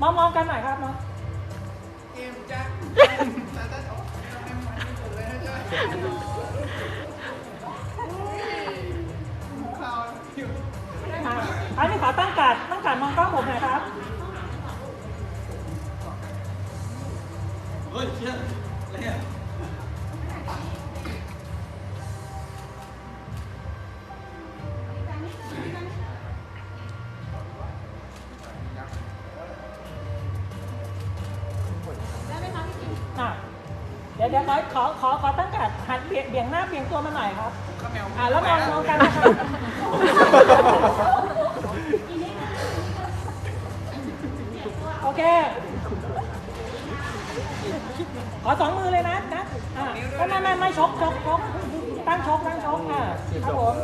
มองมองกันหน่อยครับเนาะเกมจ้ะแต่ถ้าเขาให้มันไม่ถูกเลยนะจ๊ะอันนี้ขอตั้งการดตั้งการดมองกล้องผมหน่อยครับ เฮ้ยเชี่ยอะไรเนี่ย ดี๋ยวเดี๋ยวขอขอขอขอตั้งการดหันเบี่ยงเบี่ยงหน้าเบี่ยงตัวมาหน่อยครับข้าวแมวอะแล้วมองมองกันนะครับโอเค ขอสองมือเลยนะนะอะไม่ไม่ไม่ไม่ชกชกชกตั้งชกตั้งชกอะครับผม